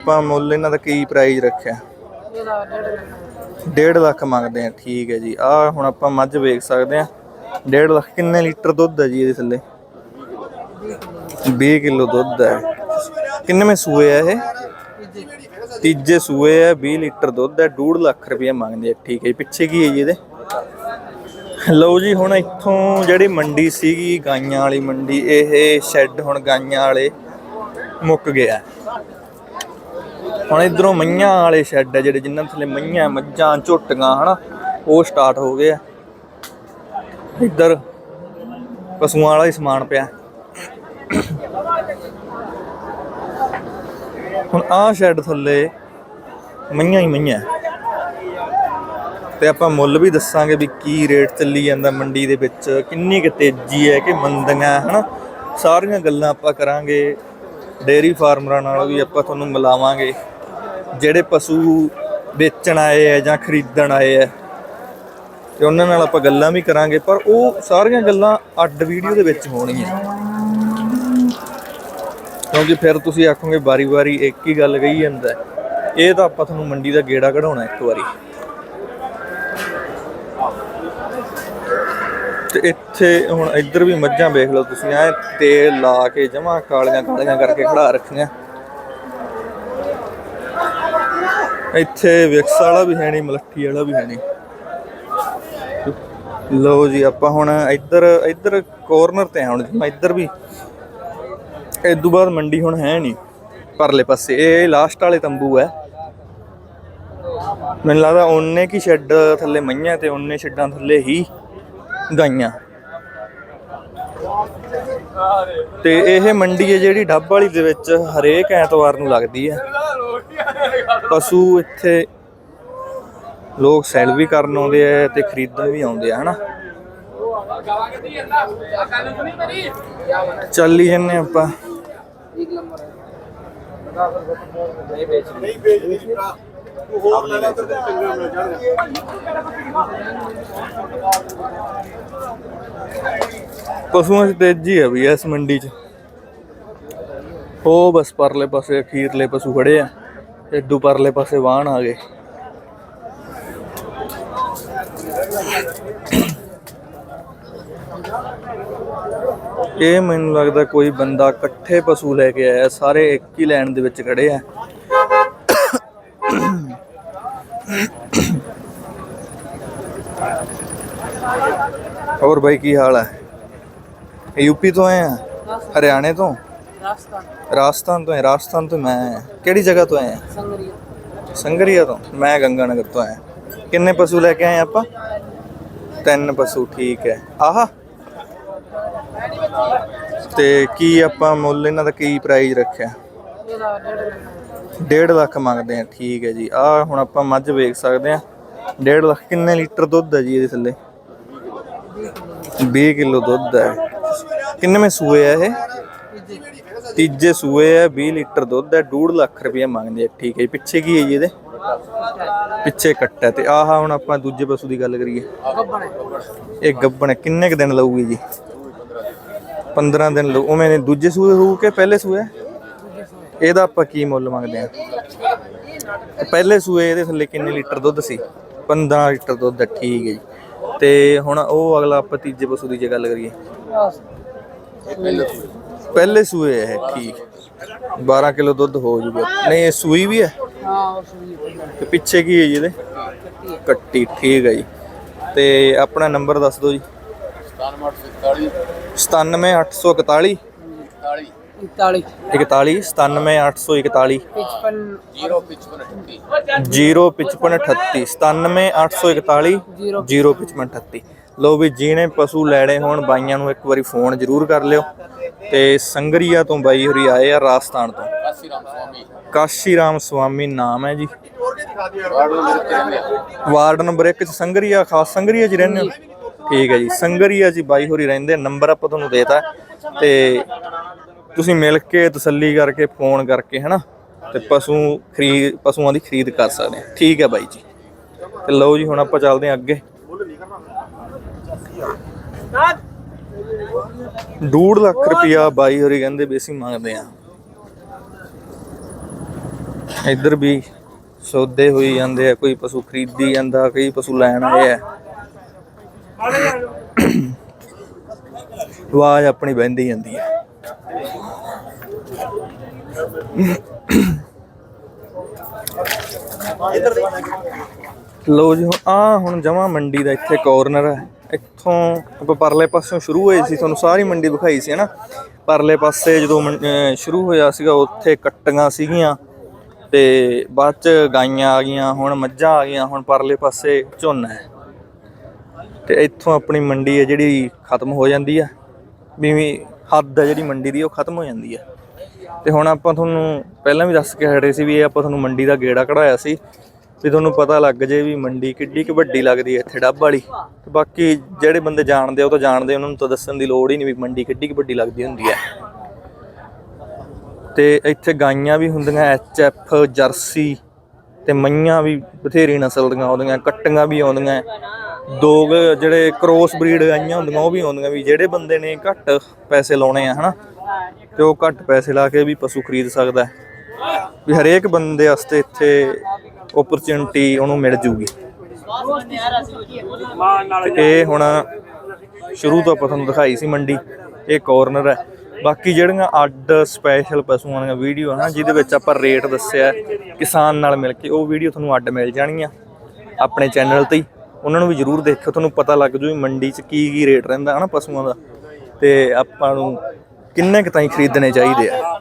ਆਪਾਂ ਮੁੱਲ ਇਹਨਾਂ ਦਾ ਕੀ ਪ੍ਰਾਈਸ ਰੱਖਿਆ? ਇਹਦਾ ਡੇਢ 1.5 ਲੱਖ ਮੰਗਦੇ ਆ ਠੀਕ ਹੈ ਜੀ। ਆ ਹੁਣ ਆਪਾਂ ਮੱਝ ਵੇਖ ਸਕਦੇ ਆ 1.5 ਲੱਖ ਕਿੰਨੇ ਲੀਟਰ ਦੁੱਧ ਹੈ ਜੀ ਇਹਦੇ ਥੱਲੇ? 20 ਕਿਲੋ ਦੁੱਧ ਹੈ। ਕਿੰਨੇਵੇਂ ਸੂਏ ਆ ਇਹ? ਤੀਜੇ ਸੂਏ ਆ 20 ਲੀਟਰ ਦੁੱਧ ਹੈ। 2.5 ਲੱਖ ਰੁਪਏ ਮੰਗਦੇ ਆ, ਠੀਕ ਹੈ ਜੀ। ਪਿੱਛੇ ਕੀ ਹੈ ਜੀ ਇਹਦੇ? ਲਓ ਜੀ, ਹੁਣ ਇੱਥੋਂ ਜਿਹੜੀ ਮੰਡੀ ਸੀਗੀ, ਗਾਈਆਂ ਵਾਲੀ ਮੰਡੀ, ਇਹ ਸ਼ੈੱਡ ਹੁਣ ਗਾਈਆਂ ਵਾਲੇ ਮੁੱਕ ਗਿਆ। ਹੁਣ ਇਧਰੋਂ ਮਈਆਂ ਵਾਲੇ ਸ਼ੈੱਡ ਆ ਜਿਹੜੇ ਜਿਨ੍ਹਾਂ ਥੱਲੇ ਮਈਆਂ, ਮੱਝਾਂ, ਝੋਟੀਆਂ, ਹਨਾ, ਉਹ ਸਟਾਰਟ ਹੋ ਗਏ ਆ। ਇੱਧਰ ਪਸ਼ੂਆਂ ਵਾਲਾ ਹੀ ਸਮਾਨ ਪਿਆ। ਹੁਣ ਆਹ ਸ਼ੈੱਡ ਥੱਲੇ ਮਈਆਂ ਹੀ ਮਈਆਂ। ਤੇ ਆਪਾਂ ਮੁੱਲ ਵੀ ਦੱਸਾਂਗੇ ਵੀ ਕੀ ਰੇਟ ਚੱਲੀ ਜਾਂਦਾ ਮੰਡੀ ਦੇ ਵਿੱਚ, ਕਿੰਨੀ ਕੁ ਤੇਜ਼ੀ ਹੈ ਕਿ ਮੰਦੀਆਂ, ਹਨਾ। ਸਾਰੀਆਂ ਗੱਲਾਂ ਆਪਾਂ ਕਰਾਂਗੇ, ਡੇਅਰੀ ਫਾਰਮਰਾਂ ਨਾਲ ਵੀ ਆਪਾਂ ਤੁਹਾਨੂੰ ਮਿਲਾਵਾਂਗੇ। ਜਿਹੜੇ ਪਸ਼ੂ ਵੇਚਣ ਆਏ ਆ ਜਾਂ ਖਰੀਦਣ ਆਏ ਆ, ਤੇ ਉਹਨਾਂ ਨਾਲ ਆਪਾਂ ਗੱਲਾਂ ਵੀ ਕਰਾਂਗੇ, ਪਰ ਉਹ ਸਾਰੀਆਂ ਗੱਲਾਂ ਅੱਡ ਵੀਡੀਓ ਦੇ ਵਿੱਚ ਹੋਣਗੀਆਂ। ਕਿਉਂਕਿ ਫਿਰ ਤੁਸੀਂ ਆਖੋਗੇ ਵਾਰੀ-ਵਾਰੀ ਇੱਕ ਹੀ ਗੱਲ ਕਹੀ ਜਾਂਦਾ। ਇਹ ਤਾਂ ਆਪਾਂ ਤੁਹਾਨੂੰ ਮੰਡੀ ਦਾ ਗੇੜਾ ਕਢਾਉਣਾ ਇੱਕ ਵਾਰੀ। ਤੇ ਇੱਥੇ ਹੁਣ ਇੱਧਰ ਵੀ ਮੱਝਾਂ ਵੇਖ ਲਓ ਤੁਸੀਂ, ਐ ਤੇਲ ਲਾ ਕੇ ਜਮਾ ਕਾਲੀਆਂ ਕਾਲੀਆਂ ਕਰਕੇ ਖੜਾ ਰੱਖੀਆਂ। ਇੱਥੇ ਵਿਕਸ ਵਾਲਾ ਵੀ ਹੈ ਨਹੀਂ, ਮਲੱਠੀ ਵਾਲਾ ਵੀ ਹੈ ਨਹੀਂ। ਲਓ ਜੀ, ਆਪਾਂ ਹੁਣ ਇੱਧਰ ਇੱਧਰ ਕੋਰਨਰ ਤੇ ਹੁਣ ਮੈਂ ਇੱਧਰ ਵੀ। ਇਸ ਤੋਂ ਬਾਅਦ ਮੰਡੀ ਹੁਣ ਹੈ ਨਹੀਂ, ਪਰਲੇ ਪਾਸੇ। ਇਹ ਲਾਸਟ ਵਾਲੇ ਤੰਬੂ ਹੈ। ਮੈਨੂੰ ਲੱਗਦਾ ਉਹਨੇ ਕੀ ਸ਼ੈੱਡ ਥੱਲੇ ਮਈਆਂ ਤੇ ਉਹਨੇ ਸ਼ੈੱਡਾਂ ਥੱਲੇ ਹੀ ਗਾਈਆਂ। ਤੇ ਇਹ ਮੰਡੀ ਹੈ ਜਿਹੜੀ ਡੱਬ ਵਾਲੀ ਦੇ ਵਿੱਚ ਹਰੇਕ ਐਤਵਾਰ ਨੂੰ ਲੱਗਦੀ ਹੈ। ਪਸ਼ੂ ਇੱਥੇ ਲੋਕ ਸੈਲ ਵੀ ਕਰਨ ਆਉਂਦੇ ਆ ਤੇ ਖਰੀਦਣ ਵੀ ਆਉਂਦੇ ਆ, ਹਨਾ? ਚੱਲੀ ਜੰਨੇ ਆਪਾਂ। ਪਸ਼ੂਆਂ 'ਚ ਤੇਜ਼ੀ ਹੈ ਵੀ ਇਸ ਮੰਡੀ 'ਚ। ਉਹ ਬਸ ਪਰਲੇ ਪਾਸੇ ਅਖੀਰਲੇ ਪਸ਼ੂ ਖੜੇ ਆ। ਇਦੂ ਪਰਲੇ ਪਾਸੇ ਵਾਹਣ ਆ ਗਏ। ਇਹ ਮੈਨੂੰ ਲੱਗਦਾ ਕੋਈ ਬੰਦਾ ਇਕੱਠੇ ਪਸ਼ੂ ਲੈ ਕੇ ਆਇਆ, ਸਾਰੇ ਇੱਕ ਹੀ ਲਾਈਨ ਦੇ ਵਿੱਚ ਖੜੇ ਆ। ਹੋਰ ਬਾਈ, ਕੀ ਹਾਲ ਹੈ ਯੂਪੀ ਤੋਂ ਆਏ ਆ? ਹਰਿਆਣੇ ਤੋਂ? ਰਾਜਸਥਾਨ। ਤੋਂ ਹੈ ਰਾਜਸਥਾਨ ਤੋਂ ਮੈਂ। ਕਿਹੜੀ ਜਗ੍ਹਾ ਤੋਂ ਆਏ ਸੰਗਰੀਆ। ਸੰਗਰੀਆ ਤੋਂ? ਮੈਂ ਗੰਗਾਨਗਰ ਤੋਂ ਆਇਆ। ਕਿੰਨੇ ਪਸ਼ੂ ਲੈ ਕੇ ਆਏ ਆਪਾਂ? ਤਿੰਨ ਪਸ਼ੂ ਠੀਕ ਹੈ। ਆਹਾ। ਤੇ ਕੀ ਆਪਾਂ ਮੁੱਲ ਇਹਨਾਂ ਦਾ ਕੀ ਪ੍ਰਾਈਸ ਰੱਖਿਆ? ਇਹਦਾ ਡੇਢ 1.5 ਲੱਖ ਮੰਗਦੇ ਆ ਠੀਕ ਹੈ ਜੀ। ਆ ਹੁਣ ਆਪਾਂ ਮੱਝ ਵੇਖ ਸਕਦੇ ਆ। 1.5 ਲੱਖ ਕਿੰਨੇ ਲੀਟਰ ਦੁੱਧ ਹੈ ਜੀ ਇਹਦੇ ਥੱਲੇ? 20 ਕਿਲੋ ਦੁੱਧ ਹੈ। ਕਿੰਨੇਵੇਂ ਸੂਏ ਆ ਇਹ? ਤੀਜੇ ਸੂਏ ਹੈ 20 ਲੀਟਰ ਦੁੱਧ ਹੈ 2.5 ਲੱਖ ਰੁਪਏ ਮੰਗਦੇ ਆ ਠੀਕ ਹੈ ਜੀ, ਪਿੱਛੇ ਕੀ ਹੈ ਜੀ ਇਹਦੇ? ਪਿੱਛੇ ਕੱਟ ਤੇ ਆਹ ਹੁਣ ਆਪਾਂ ਦੂਜੇ ਪਸ਼ੂ ਦੀ ਗੱਲ ਕਰੀਏ। ਇਹ ਗੱਬਣ ਕਿੰਨੇ ਕ ਦਿਨ ਲਊਗੀ ਜੀ? 15 ਦਿਨ ਲਊ, ਉਵੇਂ ਨੇ ਦੂਜੇ ਸੂਏ ਹੋਊ ਕਿ ਪਹਿਲੇ ਸੂਏ ਇਹਦਾ ਆਪਾਂ ਕੀ ਮੁੱਲ ਮੰਗਦੇ ਆ ਤੇ ਪਹਿਲੇ ਸੂਏ ਇਹਦੇ ਥੱਲੇ ਕਿੰਨੇ ਲੀਟਰ ਦੁੱਧ ਸੀ? 15 ਲੀਟਰ ਦੁੱਧ ਹੈ, ਠੀਕ ਹੈ ਜੀ। ਤੇ ਹੁਣ ਉਹ ਅਗਲਾ ਆਪਾਂ ਤੀਜੇ ਪਸ਼ੂ ਦੀ ਜੇ ਗੱਲ ਕਰੀਏ। ਪਹਿਲੇ ਸੂਏ। ਹੈ ਇਹ, ਠੀਕ। 12 ਕਿਲੋ ਦੁੱਧ ਹੋ ਜੂਗਾ। ਨਹੀਂ ਇਹ ਸੂਈ ਵੀ ਹੈ ਹਾਂ ਉਹ ਸੂਈ ਤੇ ਪਿੱਛੇ ਕੀ ਹੈ ਜੀ ਇਹਦੇ? ਕੱਟੀ ਠੀਕ ਹੈ ਜੀ। ਤੇ ਆਪਣਾ ਨੰਬਰ ਦੱਸ ਦਿਓ ਜੀ। 97841 41 41 97841 55 05538 97841 05538 ਲੋ ਵੀ ਜਿਹਨੇ ਪਸ਼ੂ ਲੈਣੇ ਹੋਣ ਬਾਈਆਂ ਨੂੰ ਇੱਕ ਵਾਰੀ ਫੋਨ ਜ਼ਰੂਰ ਕਰ ਲਿਓ। ਤੇ ਸੰਗਰੀਆ ਤੋਂ ਬਾਈ ਹੋਰੀ ਆਏ ਆ ਰਾਜਸਥਾਨ ਤੋਂ। ਕਾਸ਼ੀ ਰਾਮ ਸਵਾਮੀ ਨਾਮ ਹੈ ਜੀ। ਵਾਰਡ ਨੰਬਰ 1 ਚ ਸੰਗਰੀਆ ਖਾਸ ਸੰਗਰੀਆ ਚ ਰਹਿੰਦੇ ਹੋ? ਠੀਕ ਹੈ ਜੀ ਸੰਗਰੀਆ ਜੀ ਬਾਈ ਹੋਰੀ ਰਹਿੰਦੇ ਨੰਬਰ ਆਪਾਂ ਤੁਹਾਨੂੰ ਦੇਤਾ। ਤੇ ਤੁਸੀਂ ਮਿਲ ਕੇ ਤਸੱਲੀ ਕਰਕੇ ਫੋਨ ਕਰਕੇ ਹਨਾ? ਤੇ ਪਸ਼ੂ ਖਰੀਦ ਪਸ਼ੂਆਂ ਦੀ ਖਰੀਦ ਕਰ ਸਕਦੇ ਆ। ਠੀਕ ਹੈ ਬਾਈ ਜੀ। ਤੇ ਲਓ ਜੀ ਹੁਣ ਆਪਾਂ ਚੱਲਦੇ ਹਾਂ ਅੱਗੇ। ਡੂਢ ਲੱਖ ਰੁਪਿਆ ਬਾਈ ਹੋਰੀ ਕਹਿੰਦੇ ਵੀ ਅਸੀਂ ਮੰਗਦੇ ਆ ਇੱਧਰ ਵੀ ਸੌਦੇ ਹੋਈ ਜਾਂਦੇ ਆ, ਕੋਈ ਪਸ਼ੂ ਖਰੀਦੀ ਜਾਂਦਾ, ਕਈ ਪਸ਼ੂ ਲੈਣ ਆਏ ਆ। ਆਵਾਜ਼ ਆਪਣੀ ਬਹਿੰਦੀ ਜਾਂਦੀ ਹੈ ਲੋ ਜੀ ਆ ਹੁਣ ਜਮਾ ਮੰਡੀ ਦਾ ਇੱਥੇ ਕੋਰਨਰ ਹੈ ਇੱਥੋਂ ਆਪਾਂ ਪਰਲੇ ਪਾਸਿਓਂ ਸ਼ੁਰੂ ਹੋਏ ਸੀ, ਤੁਹਾਨੂੰ ਸਾਰੀ ਮੰਡੀ ਵਿਖਾਈ ਸੀ, ਹਨਾ? ਪਰਲੇ ਪਾਸੇ ਜਦੋਂ ਸ਼ੁਰੂ ਹੋਇਆ ਸੀਗਾ, ਉੱਥੇ ਕੱਟੀਆਂ ਸੀਗੀਆਂ ਤੇ ਬਾਅਦ ਚ ਗਾਈਆਂ ਆ ਗਈਆਂ, ਹੁਣ ਮੱਝਾਂ ਆ ਗਈਆਂ, ਹੁਣ ਪਰਲੇ ਪਾਸੇ ਝੋਨਾ ਹੈ। ਤੇ ਇੱਥੋਂ ਆਪਣੀ ਮੰਡੀ ਹੈ ਜਿਹੜੀ ਖਤਮ ਹੋ ਜਾਂਦੀ ਆ ਵੀ ਹੱਦ ਹੈ ਜਿਹੜੀ ਮੰਡੀ ਦੀ, ਉਹ ਖਤਮ ਹੋ ਜਾਂਦੀ ਆ। ਤੇ ਹੁਣ ਆਪਾਂ ਤੁਹਾਨੂੰ ਪਹਿਲਾਂ ਵੀ ਦੱਸ ਕੇ ਹਟੇ ਸੀ ਵੀ ਇਹ ਆਪਾਂ ਤੁਹਾਨੂੰ ਮੰਡੀ ਦਾ ਗੇੜਾ ਕਢਾਇਆ ਸੀ। ਵੀ ਤੁਹਾਨੂੰ ਪਤਾ ਲੱਗ ਜੇ ਵੀ ਮੰਡੀ ਕਿੱਡੀ ਕਿ ਵੱਡੀ ਲੱਗਦੀ ਹੈ ਇੱਥੇ ਡੱਬ ਵਾਲੀ। ਤੇ ਬਾਕੀ ਜਿਹੜੇ ਬੰਦੇ ਜਾਣਦੇ ਉਹ ਤਾਂ ਜਾਣਦੇ ਉਹਨਾਂ ਨੂੰ ਤਾਂ ਦੱਸਣ ਦੀ ਲੋੜ ਹੀ ਨਹੀਂ ਵੀ ਮੰਡੀ ਕਿੱਡੀ ਕਿ ਵੱਡੀ ਲੱਗਦੀ ਹੁੰਦੀ ਹੈ। ਤੇ ਇੱਥੇ ਗਾਈਆਂ ਵੀ ਹੁੰਦੀਆਂ, ਐਚ ਐਫ, ਜਰਸੀ ਤੇ ਮਈਆਂ ਵੀ ਬਥੇਰੀ ਨਸਲ ਦੀਆਂ ਆਉਂਦੀਆਂ, ਕੱਟੀਆਂ ਵੀ ਆਉਂਦੀਆਂ। ਦੋ ਜਿਹੜੇ ਕ੍ਰੋਸ ਬਰੀਡ ਗਾਈਆਂ ਹੁੰਦੀਆਂ, ਉਹ ਵੀ ਆਉਂਦੀਆਂ ਵੀ ਜਿਹੜੇ ਬੰਦੇ ਨੇ ਘੱਟ ਪੈਸੇ ਲਾਉਣੇ ਆ, ਹਨਾ? ਤੇ ਉਹ ਘੱਟ ਪੈਸੇ ਲਾ ਕੇ ਵੀ ਪਸ਼ੂ ਖਰੀਦ ਸਕਦਾ ਵੀ ਹਰੇਕ ਬੰਦੇ ਵਾਸਤੇ ਇੱਥੇ ਓਪਰਚੁਨਿਟੀ ਉਹਨੂੰ ਮਿਲ ਜੂਗੀ। ਇਹ ਹੁਣ ਸ਼ੁਰੂ ਤੋਂ ਆਪਾਂ ਤੁਹਾਨੂੰ ਦਿਖਾਈ ਸੀ ਮੰਡੀ ਇਹ ਕਾਰਨਰ ਹੈ। ਬਾਕੀ ਜਿਹੜੀਆਂ ਅੱਡ ਸਪੈਸ਼ਲ ਪਸ਼ੂਆਂ ਦੀਆਂ ਵੀਡੀਓ ਹਨ ਜਿਹਦੇ ਵਿੱਚ ਆਪਾਂ ਰੇਟ ਦੱਸਿਆ ਕਿਸਾਨ ਨਾਲ ਮਿਲ ਕੇ ਉਹ ਵੀਡੀਓ ਤੁਹਾਨੂੰ ਅੱਡ ਮਿਲ ਜਾਣਗੀਆਂ ਆਪਣੇ ਚੈਨਲ ਤੇ ਹੀ। ਉਹਨਾਂ ਨੂੰ ਵੀ ਜਰੂਰ ਦੇਖਿਓ ਤੁਹਾਨੂੰ ਪਤਾ ਲੱਗ ਜੂ ਮੰਡੀ 'ਚ ਕੀ ਕੀ ਰੇਟ ਰਹਿੰਦਾ ਹਨਾ ਪਸ਼ੂਆਂ ਦਾ। ਤੇ ਆਪਾਂ ਨੂੰ ਕਿੰਨੇ ਕੁ ਤਾਈਂ ਖਰੀਦਣੇ ਚਾਹੀਦੇ ਆ।